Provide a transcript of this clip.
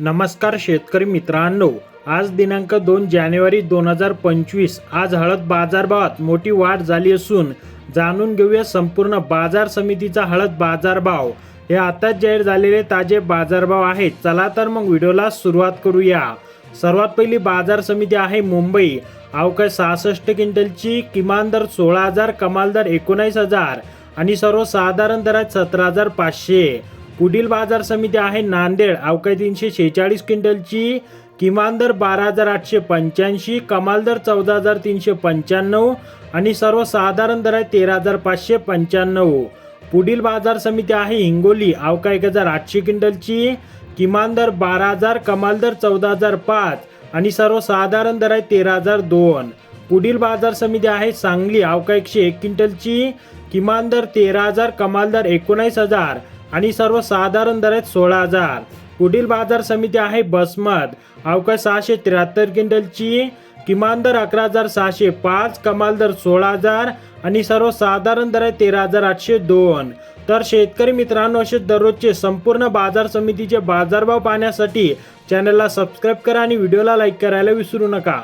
नमस्कार शेतकरी मित्रांनो आज दिनांक दोन जानेवारी दोन हजार पंचवीस. आज हळद बाजारभावात मोठी वाढ झाली असून जाणून घेऊया संपूर्ण बाजार समितीचा हळद बाजारभाव. हे आताच जाहीर झालेले ताजे बाजारभाव आहेत. चला तर मग व्हिडिओला सुरुवात करूया. सर्वात पहिली बाजार समिती आहे मुंबई. अवकाश सहासष्ट क्विंटलची किमान दर सोळा हजार कमाल दर एकोणावीस हजार आणि सर्वसाधारण दरात सतरा हजार पाचशे. पुढील बाजार समिती आहे नांदेड. अवकाळी तीनशे शेहेचाळीस क्विंटलची किमान दर बारा हजार आठशे पंच्याऐंशी कमाल दर चौदा हजार तीनशे पंच्याण्णव आणि सर्वसाधारण दर आहे तेरा हजार पाचशे पंच्याण्णव. पुढील बाजार समिती आहे हिंगोली. अवका एक हजार आठशे क्विंटलची किमान दर बारा हजार कमाल दर चौदा हजार पाच आणि सर्वसाधारण दर आहे तेरा हजार दोन. पुढील बाजार समिती आहे सांगली. अवका एकशे एक क्विंटलची किमान दर तेरा हजार कमाल दर एकोणीस हजार आणि सर्वसाधारण दर आहेत सोळा हजार. पुढील बाजार समिती आहे बसमत. अवकाश सहाशे त्र्याहत्तर क्विंटलची? किमान दर अकरा हजार सहाशे पाच कमाल दर सोळा हजार आणि सर्वसाधारण दर आहे तेरा हजार आठशे दोन. तर शेतकरी मित्रांनो असे दररोजचे संपूर्ण बाजार समितीचे बाजारभाव पाहण्यासाठी चॅनलला सबस्क्राईब करा आणि व्हिडिओला लाईक करायला विसरू नका.